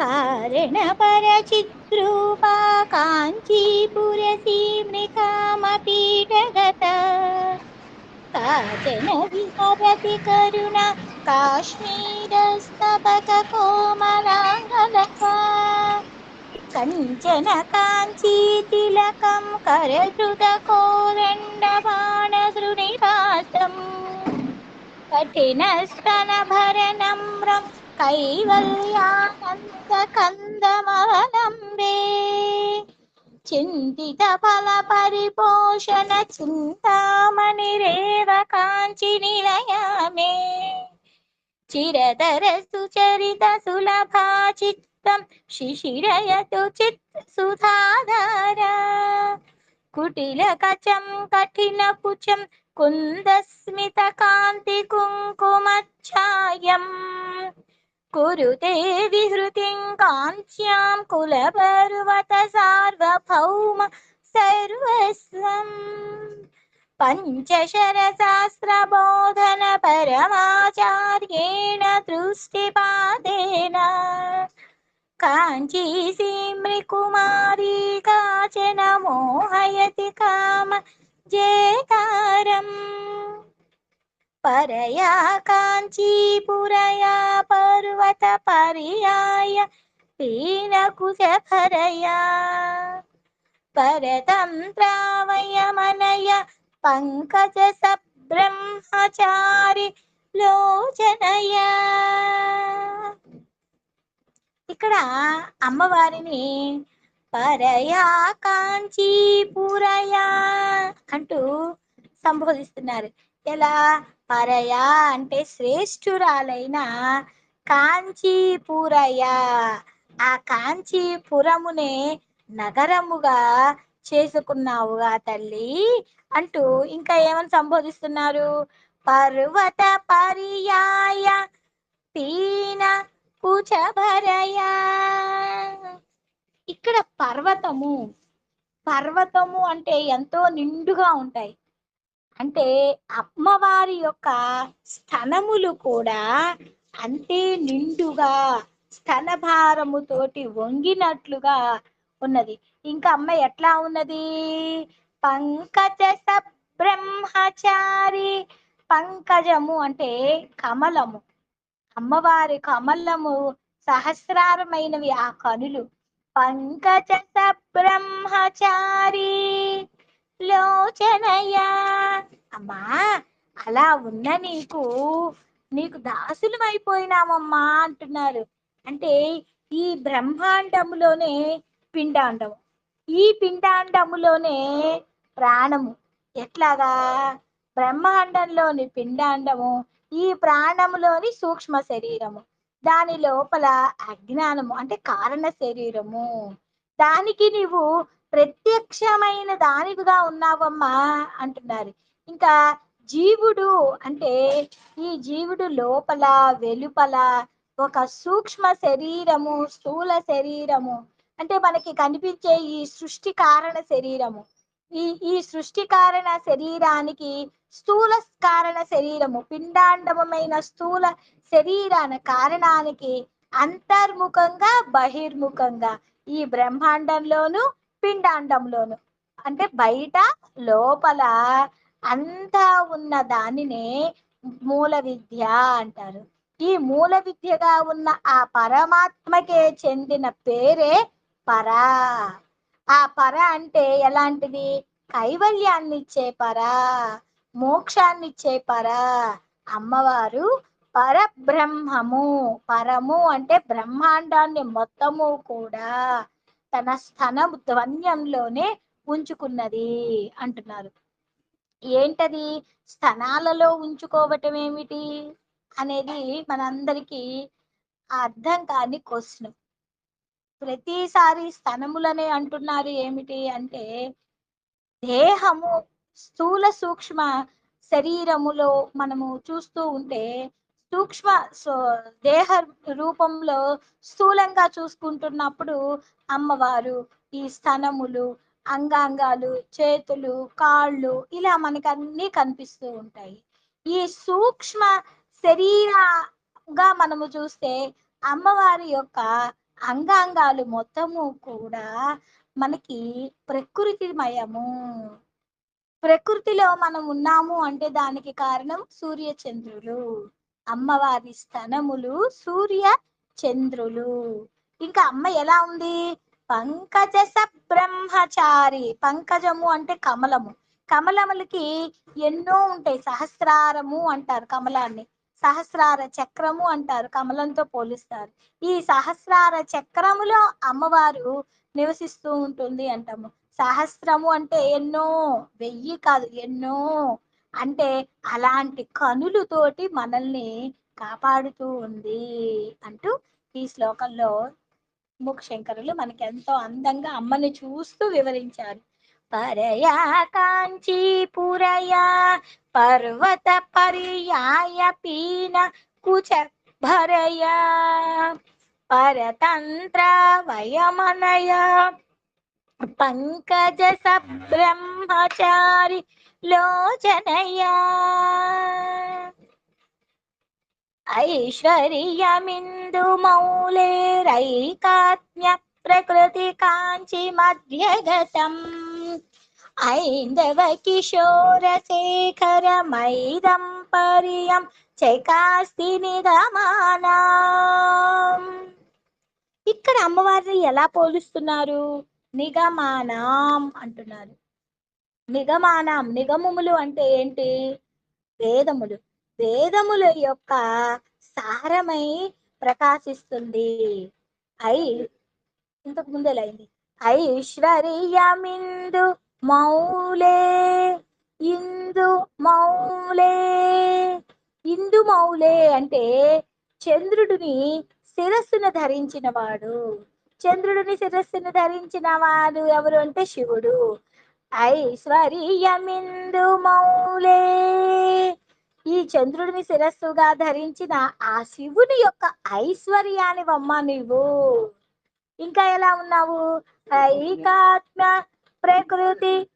कारणपरचिद्रूपा काञ्चीपुरसीमृकामपीठगता काचन विहरति करुणा काश्मीरस्तबककोमलाङ्गलका कञ्चन काञ्चीतिलकं కైవల్యానంద కందమవలంబే చింతిత ఫల పరిపోషణ చింతామణి రేవ కాంచి నిలయామే. చిరతర సుచరిత సులభా చిత్తం శిశిరయతు చిత్ సుధాధార. కుటిల కచం కఠిన పుచం కుందస్మిత కాంతి కుంకుమ ఛాయం कुरुते विहृतिं काञ्च्यां कुलपर्वत सार्वभौम सर्वस्वम् पञ्चशरसहस्रबोधन परमाचार्येण दृष्टिपादेन काञ्ची सीमृकुमारी काचन मोहयति काम जेतारम् परया काञ्चीपुरया पर्वतपर्याय पीनकुशभरया परतन्त्रावयमनय పంకజ సబ్రహ్మచారి లోచనయ ఇక్కడ అమ్మవారిని పరయా కాంచీపురయా అంటూ సంబోధిస్తున్నారు ఎలా పరయా అంటే శ్రేష్ఠురాలైన కాంచీపురయ ఆ కాంచీపురమునే నగరముగా చేసుకున్నావుగా తల్లి అంటూ ఇంకా ఏమని సంబోధిస్తున్నారు? పర్వత పర్యాయ పీన కుచభరయా. ఇక్కడ పర్వతము పర్వతము అంటే ఎంతో నిండుగా ఉంటాయి. అంటే అమ్మవారి యొక్క స్తనములు కూడా అంతే నిండుగా స్తనభారముతోటి వంగినట్లుగా ఉన్నది. ఇంకా అమ్మ ఎట్లా ఉన్నది? పంకజ బ్రహ్మచారి పంకజము అంటే కమలము. అమ్మవారి కమలము సహస్రారమైనవి ఆ కనులు. పంకజ బ్రహ్మచారి లోచనయ అమ్మా అలా ఉన్న నీకు నీకు దాసులం అయిపోయినామమ్మా అంటున్నారు. అంటే ఈ బ్రహ్మాండములోనే పిండాండము. ఈ పిండాండములోనే ప్రాణము. ఎట్లాగా? బ్రహ్మాండంలోని పిండాండము ఈ ప్రాణములోని సూక్ష్మ శరీరము. దాని లోపల అజ్ఞానము అంటే కారణ శరీరము. దానికి నీవు ప్రత్యక్షమైన దానివిగా ఉన్నావమ్మా అంటున్నారు. ఇంకా జీవుడు అంటే ఈ జీవుడు లోపల వెలుపల ఒక సూక్ష్మ శరీరము స్థూల శరీరము. అంటే మనకి కనిపించే ఈ సృష్టి కారణ శరీరము. ఈ ఈ సృష్టి కారణ శరీరానికి స్థూల కారణ శరీరము పిండాండమైన స్థూల శరీరాన కారణానికి అంతర్ముఖంగా బహిర్ముఖంగా ఈ బ్రహ్మాండంలోను పిండాండంలోను. అంటే బయట లోపల అంతా ఉన్న దానినే మూల విద్య అంటారు. ఈ మూల విద్యగా ఉన్న ఆ పరమాత్మకే చెందిన పేరే పరా. ఆ పర అంటే ఎలాంటిది? కైవల్యాన్ని ఇచ్చే పరా మోక్షాన్ని ఇచ్చే పరా. అమ్మవారు పరబ్రహ్మము. పరము అంటే బ్రహ్మాండాన్ని మొత్తము కూడా. తన స్థనం ధ్వన్యంలోనే ఉంచుకున్నది అంటున్నారు. ఏంటది? స్థనాలలో ఉంచుకోవటం ఏమిటి? అనేది మనందరికీ అర్థం కాని క్వశ్చన్. ప్రతిసారి స్థనములనే అంటున్నారు ఏమిటి అంటే దేహము స్థూల సూక్ష్మ శరీరములో మనము చూస్తూ ఉంటే సూక్ష్మ దేహ రూపంలో స్థూలంగా చూసుకుంటున్నప్పుడు అమ్మవారు ఈ స్థనములు అంగాంగాలు చేతులు కాళ్ళు ఇలా మనకు అన్ని కనిపిస్తూ ఉంటాయి. ఈ సూక్ష్మ శరీరంగా మనము చూస్తే అమ్మవారి యొక్క అంగాంగాలు మొత్తము కూడా మనకి ప్రకృతిమయము. ప్రకృతిలో మనం ఉన్నాము అంటే దానికి కారణం సూర్య చంద్రులు అమ్మవారి స్తనములు సూర్య చంద్రులు. ఇంకా అమ్మ ఎలా ఉంది? పంకజ బ్రహ్మచారి. పంకజము అంటే కమలము. కమలములకి ఎన్నో ఉంటాయి. సహస్రారము అంటారు కమలాన్ని. సహస్రార చక్రము అంటారు. కమలంతో పోలిస్తారు. ఈ సహస్రార చక్రములో అమ్మవారు నివసిస్తూ ఉంటుంది అంటాము. సహస్రము అంటే ఎన్నో వెయ్యి కాదు ఎన్నో అంటే అలాంటి కనులతోటి మనల్ని కాపాడుతూ ఉంది అంటూ ఈ శ్లోకంలో శంకరులు మనకి ఎంతో అందంగా అమ్మని చూస్తూ వివరించారు. పరయా కాంచీపురయా పర్వత పర్యాయ పీన కుచ భరయా పరతంత్ర వయమనయ పంకజ సబ్రహ్మచారి లోచనయా ఐశ్వర్యమిందు మౌలేరైకాత్మ్య ప్రకృతి కాంచి మధ్యగతం. ఐందవ కిశోర శేఖర మైదం పర్యం చకాస్తి నిగమానా ఇక్కడ అమ్మవారిని ఎలా పోలుస్తున్నారు? నిగమానాం అంటున్నారు. నిగమానం నిగమములు అంటే ఏంటి? వేదములు. వేదముల యొక్క సారమై ప్రకాశిస్తుంది. ఐ ఇంతకు ముందేలైంది ఐశ్వర్యమిందు మౌలే ఇందు మౌలే. ఇందు మౌలే అంటే చంద్రుడిని శిరస్సును ధరించిన వాడు చంద్రుడిని శిరస్సును ధరించిన వాడు ఎవరు అంటే శివుడు. ఐశ్వర్యమిందు మౌలే. ఈ చంద్రుడిని శిరస్సుగా ధరించిన ఆ శివుని యొక్క ఐశ్వర్యాన్ని వమ్మ నువ్వు ఇంకా ఎలా ఉన్నావు? ఐకాత్మ ప్రకృతి.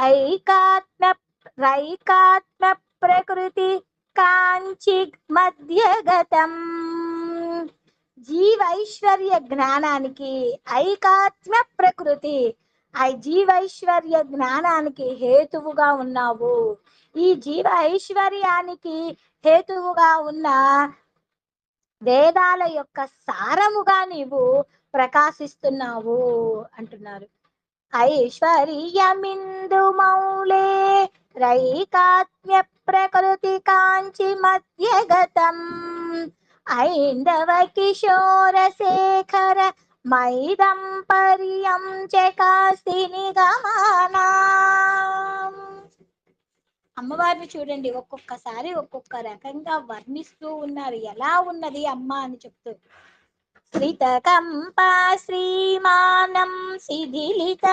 ఐకాత్మ రైకాత్మ ప్రకృతి కాంచి మధ్యగతం. జీవైశ్వర్య జ్ఞానానికి ఐకాత్మ్య ప్రకృతి. ఆ జీవైశ్వర్య జ్ఞానానికి హేతువుగా ఉన్నావు. ఈ జీవ ఐశ్వర్యానికి హేతువుగా ఉన్న వేదాల యొక్క సారముగా నీవు ప్రకాశిస్తున్నావు అంటున్నారు. ఐశ్వర్యమిందు మౌలే రైకాత్మ్య ప్రకృతి కాంచి మధ్యగతం. ఐందవ కిశోర శేఖర మైదం పర్యం చకాస్తి నిగమానా అమ్మవారిని చూడండి ఒక్కొక్కసారి ఒక్కొక్క రకంగా వర్ణిస్తూ ఉన్నారు. ఎలా ఉన్నది అమ్మ అని చెప్తూ శ్రితకంపా శ్రీమానం శిథిలిత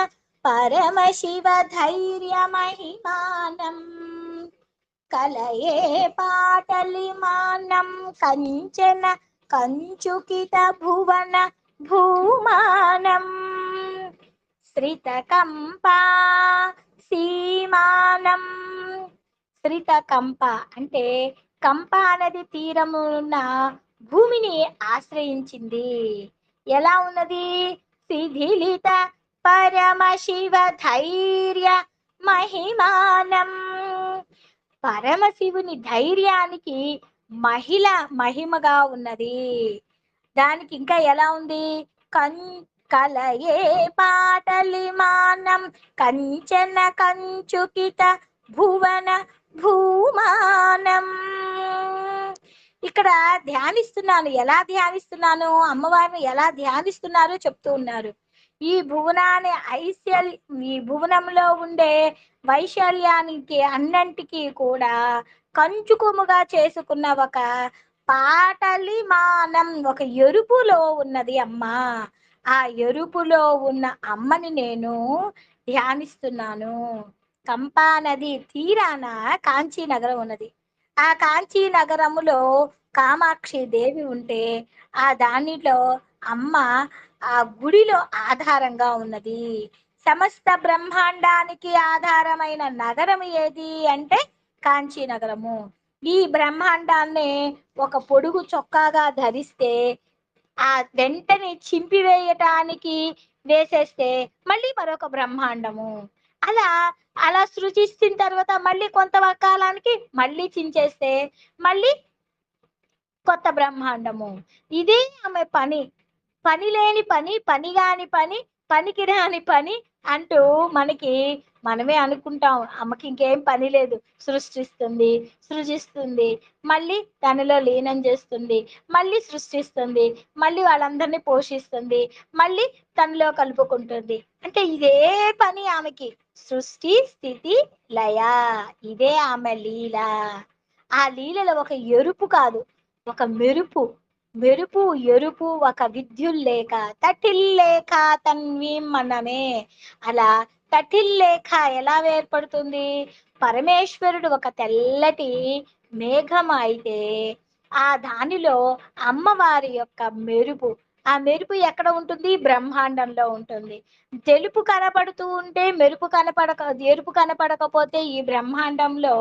పరమశివ ధైర్య మహిమానం. కలయే పాటలిమానం కంచన కంచుకిత భువన భూమానం. శ్రితకంపా సీమానం. శ్రితకంప అంటే కంప నది తీరమున్న భూమిని ఆశ్రయించింది. ఎలా ఉన్నది? శిథిలిత పరమశివ ధైర్య మహిమానం. పరమశివుని ధైర్యానికి మహిళ మహిమగా ఉన్నది. దానికి ఇంకా ఎలా ఉంది? కం కలయే పాటలిమానం కంచన కంచుకిత భువన భూమానం. ఇక్కడ ధ్యానిస్తున్నాను. ఎలా ధ్యానిస్తున్నాను? అమ్మవారిని ఎలా ధ్యానిస్తున్నారో చెప్తూ ఉన్నారు. ఈ భువనాన్ని ఐశ్వర్య ఈ భువనంలో ఉండే వైశాల్యానికి అన్నంటికీ కూడా కంచుకుముగా చేసుకున్న ఒక పాటలి మానం ఒక ఎరుపులో ఉన్నది అమ్మ. ఆ ఎరుపులో ఉన్న అమ్మని నేను ధ్యానిస్తున్నాను. కంపా నది తీరాన కాంచీ నగరం ఉన్నది. ఆ కాంచీ నగరములో కామాక్షి దేవి ఉంటే ఆ దానిలో అమ్మ ఆ గుడిలో ఆధారంగా ఉన్నది. సమస్త బ్రహ్మాండానికి ఆధారమైన నగరం ఏది అంటే కాంచీ నగరము ఈ బ్రహ్మాండాన్ని ఒక పొడుగు చొక్కాగా ధరిస్తే ఆ వెంటనే చింపివేయటానికి వేసేస్తే మళ్ళీ మరొక బ్రహ్మాండము. అలా అలా సృజిస్తున్న తర్వాత మళ్ళీ కొంత కాలానికి మళ్ళీ చించేస్తే మళ్ళీ కొత్త బ్రహ్మాండము. ఇదే ఆమె పని. పని లేని పని పని కాని పని పనికి రాని పని అంటూ మనకి మనమే అనుకుంటాం. అమ్మకి ఇంకేం పని లేదు. సృష్టిస్తుంది సృజిస్తుంది. మళ్ళీ దానిలో లీనం చేస్తుంది. మళ్ళీ సృష్టిస్తుంది. మళ్ళీ వాళ్ళందరినీ పోషిస్తుంది. మళ్ళీ తనలో కలుపుకుంటుంది. అంటే ఇదే పని ఆమెకి. సృష్టి స్థితి లయ. ఇదే ఆమె లీల. ఆ లీలలో ఒక ఎరుపు కాదు. ఒక మెరుపు. మెరుపు ఎరుపు ఒక విద్యుల్లేక తటిల్లేఖ తన్వీం మనమే. అలా తటిల్లేఖ ఎలా ఏర్పడుతుంది? పరమేశ్వరుడు ఒక తెల్లటి మేఘం అయితే ఆ దానిలో అమ్మవారి యొక్క మెరుపు. ఆ మెరుపు ఎక్కడ ఉంటుంది? బ్రహ్మాండంలో ఉంటుంది. తెలుపు కనపడుతూ ఉంటే మెరుపు కనపడక ఎరుపు కనపడకపోతే ఈ బ్రహ్మాండంలో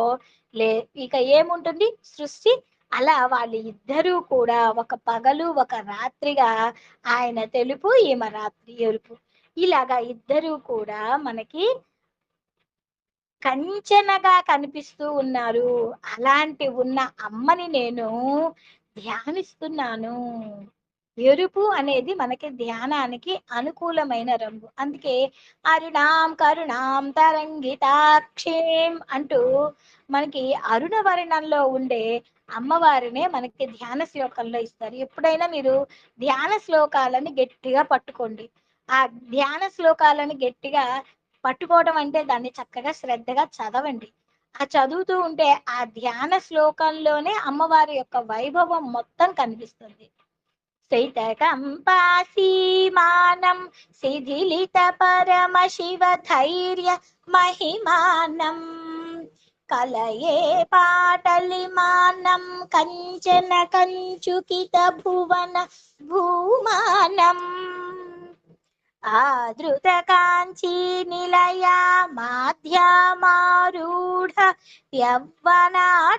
లే ఇక ఏముంటుంది? సృష్టి అలా వాళ్ళు ఇద్దరూ కూడా ఒక పగలు ఒక రాత్రిగా ఆయన తెలుపు ఈమె రాత్రి ఎరుపు. ఇలాగా ఇద్దరూ కూడా మనకి కంచెనగా కనిపిస్తూ ఉన్నారు. అలాంటి ఉన్న అమ్మని నేను ధ్యానిస్తున్నాను. ఎరుపు అనేది మనకి ధ్యానానికి అనుకూలమైన రంగు. అందుకే అరుణాం కరుణాం తరంగితాక్షేం అంటూ మనకి అరుణ వర్ణంలో ఉండే అమ్మవారినే మనకి ధ్యాన శ్లోకంలో ఇస్తారు. ఎప్పుడైనా మీరు ధ్యాన శ్లోకాలను గట్టిగా పట్టుకోండి. ఆ ధ్యాన శ్లోకాలను గట్టిగా పట్టుకోవడం అంటే దాన్ని చక్కగా శ్రద్ధగా చదవండి. ఆ చదువుతూ ఉంటే ఆ ధ్యాన శ్లోకంలోనే అమ్మవారి యొక్క వైభవం మొత్తం కనిపిస్తుంది. శైతకంపాసీమానం శిథిలిత పరమ శివ ధైర్య మహిమానం కలయే పాటలిమానం కంచన కంచుకిత భువన భూమానం ఆదృత కాంచీ నిలయ మాధ్యమారూఢ యవ్వనాటోపాం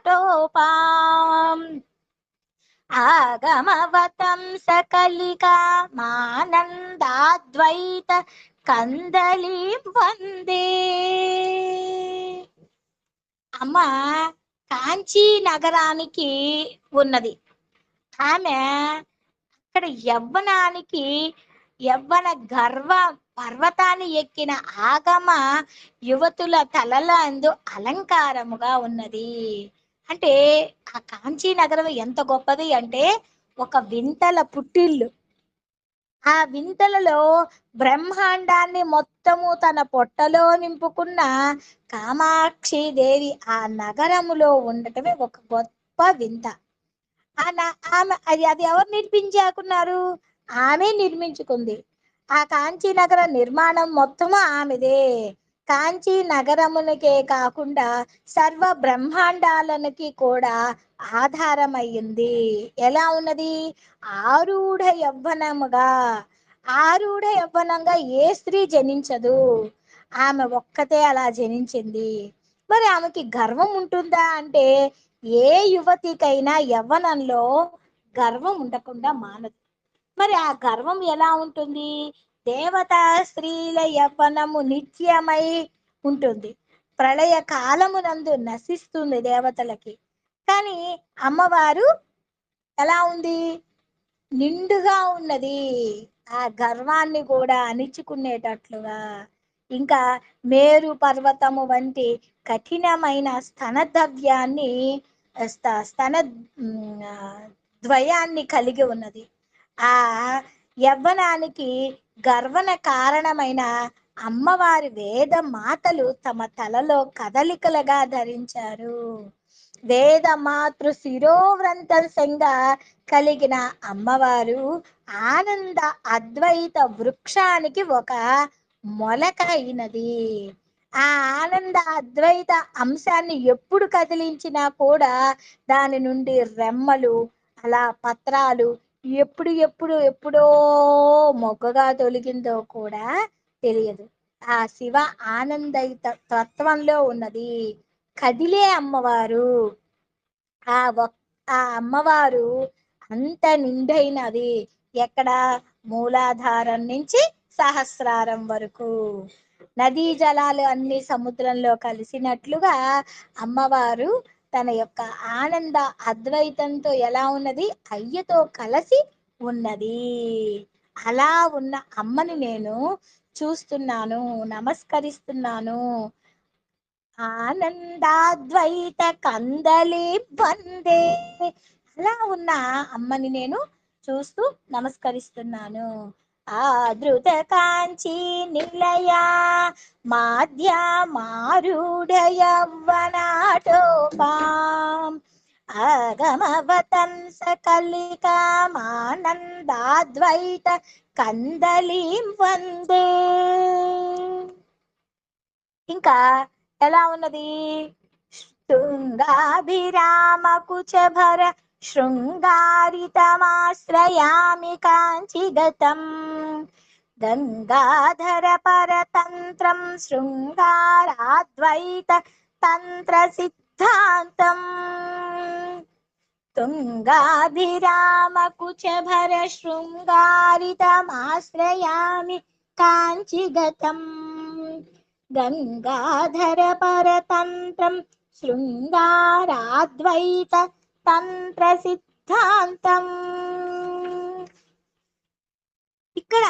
ఆగమవతం సకలికా మానందాద్వైత కందలి వందే. అమ్మ కాంచీ నగరానికి ఉన్నది. ఆమె అక్కడ యవ్వనానికి యవ్వన గర్వ పర్వతాన్ని ఎక్కిన ఆగమ యువతుల తలలందు అలంకారముగా ఉన్నది. అంటే ఆ కాంచీ నగరం ఎంత గొప్పది అంటే ఒక వింతల పుట్టిల్లు. ఆ వింతలలో బ్రహ్మాండాన్ని మొత్తము తన పొట్టలో నింపుకున్న కామాక్షి దేవి ఆ నగరములో ఉండటమే ఒక గొప్ప వింత. ఆ న- ఆమె అది అది ఎవరు నిర్మించాకున్నారు ఆమె నిర్మించుకుంది. ఆ కాంచీ నగర నిర్మాణం మొత్తము ఆమెదే. కాంచీ నగరమునకే కాకుండా సర్వ బ్రహ్మాండాలనికి కూడా ఆధారమయ్యింది. ఎలా ఉన్నది? ఆరూఢ యవ్వనముగా. ఆరూఢ యవ్వనంగా ఏ స్త్రీ జనించదు? ఆమె ఒక్కతే అలా జనించింది. మరి ఆమెకి గర్వం ఉంటుందా అంటే ఏ యువతికైనా యవ్వనంలో గర్వం ఉండకుండా మానదు. మరి ఆ గర్వం ఎలా ఉంటుంది? దేవతా స్త్రీల యవ్వనము నిత్యమై ఉంటుంది. ప్రళయ కాలమునందు నశిస్తుంది దేవతలకి. కానీ అమ్మవారు ఎలా ఉంది? నిండుగా ఉన్నది. ఆ గర్వాన్ని కూడా అణిచుకునేటట్లుగా. ఇంకా మేరు పర్వతము వంటి కఠినమైన స్తనద్రవ్యాన్ని స్తన ద్వయాన్ని కలిగి ఉన్నది. ఆ యవ్వనానికి గర్వన కారణమైన అమ్మవారి వేద మాతలు తమ తలలో కదలికలుగా ధరించారు. వేద మాతృ శిరోవ్రంతంగా కలిగిన అమ్మవారు ఆనంద అద్వైత వృక్షానికి ఒక మొలక అయినది. ఆ ఆనంద అద్వైత అంశాన్ని ఎప్పుడు కదిలించినా కూడా దాని నుండి రెమ్మలు అలా పత్రాలు ఎప్పుడు ఎప్పుడు ఎప్పుడో మొగ్గగా తొలగిందో కూడా తెలియదు. ఆ శివ ఆనందయుత తత్వంలో ఉన్నది. కదిలే అమ్మవారు. ఆ ఆ అమ్మవారు అంత నిండైనది. ఎక్కడ? మూలాధారం నుంచి సహస్రారం వరకు. నదీ జలాలు అన్ని సముద్రంలో కలిసినట్లుగా అమ్మవారు తన యొక్క ఆనంద అద్వైతంతో ఎలా ఉన్నది? అయ్యతో కలిసి ఉన్నది. అలా ఉన్న అమ్మని నేను చూస్తున్నాను నమస్కరిస్తున్నాను. ఆనందాద్వైత కందలి బందే అలా ఉన్న అమ్మని నేను చూస్తూ నమస్కరిస్తున్నాను. ఆదృత కాంచి నిలయ మాధ్య మారూఢయవ్వనాటోపాం అగమవతం కలికామానందాద్వైత కందలీం వందే. ఇంకా ఎలా ఉన్నది? శృంగాభిరామకుచభర శృంగారితమాశ్రయామి కాంచిగతం. గంగాధర పరతంత్రం శృంగారాద్వైత తంత్ర సిద్ధాంతం తుంగాభిరామ కుచభర శృంగారితమాశ్రయామి కాంచిగతం. గంగాధర పరతంత్రం శృంగారాద్వైత తంత్ర సిద్ధాంతం ఇక్కడ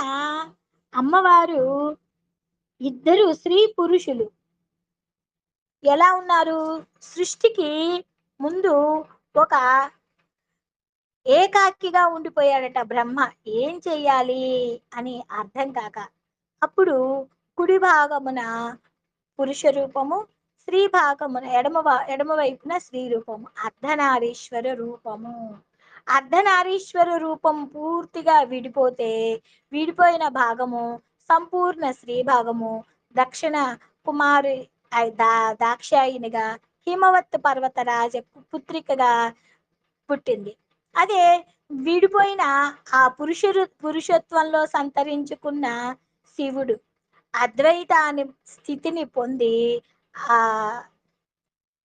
అమ్మవారు ఇద్దరు స్త్రీ పురుషులు. ఎలా ఉన్నారు? సృష్టికి ముందు ఒక ఏకాకిగా ఉండిపోయాడట బ్రహ్మ. ఏం చెయ్యాలి అని అర్థం కాక. అప్పుడు కుడి భాగమున పురుష రూపము స్త్రీ భాగమున ఎడమ ఎడమవైపున ఎడమ వైపున స్త్రీ రూపము. అర్ధనారీశ్వర రూపము. అర్ధనారీశ్వర రూపం పూర్తిగా విడిపోతే విడిపోయిన భాగము సంపూర్ణ స్త్రీ భాగము. దక్షిణ కుమారి దా దాక్షాయినిగా హిమవత్ పర్వత రాజ పుత్రికగా పుట్టింది. అదే విడిపోయిన ఆ పురుషుడు పురుషత్వంలో సంతరించుకున్న శివుడు అద్వైతాన్ని స్థితిని పొంది ఆ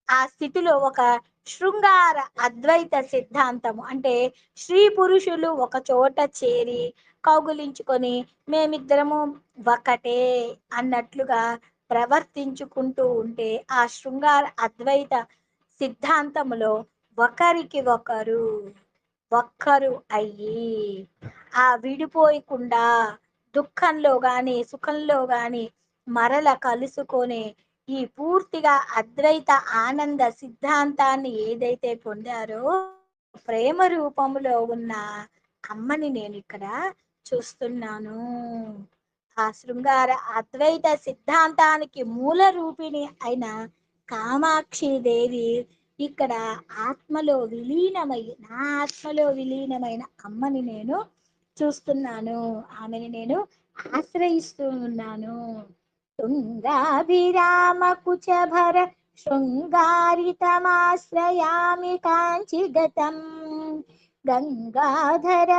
ఆ స్థితిలో ఒక శృంగార అద్వైత సిద్ధాంతము. అంటే స్త్రీ పురుషులు ఒక చోట చేరి కౌగులించుకొని మేమిద్దరము ఒకటే అన్నట్లుగా ప్రవర్తించుకుంటూ ఉంటే ఆ శృంగార అద్వైత సిద్ధాంతములో ఒకరికి ఒకరు ఒక్కరు అయ్యి ఆ విడిపోయకుండా దుఃఖంలో కానీ సుఖంలో కానీ మరల కలుసుకొని ఈ పూర్తిగా అద్వైత ఆనంద సిద్ధాంతాన్ని ఏదైతే పొందారో ప్రేమ రూపంలో ఉన్న అమ్మని నేను ఇక్కడ చూస్తున్నాను. ఆ శృంగార అద్వైత సిద్ధాంతానికి మూల రూపిణి అయిన కామాక్షి దేవి ఇక్కడ ఆత్మలో విలీనమై నా ఆత్మలో విలీనమైన అమ్మని నేను చూస్తున్నాను. ఆమెని నేను ఆశ్రయిస్తూ ఉన్నాను. తుంగాభిరామ కుచభర శృంగారితమాశ్రయామి కాంచిగతం గంగాధర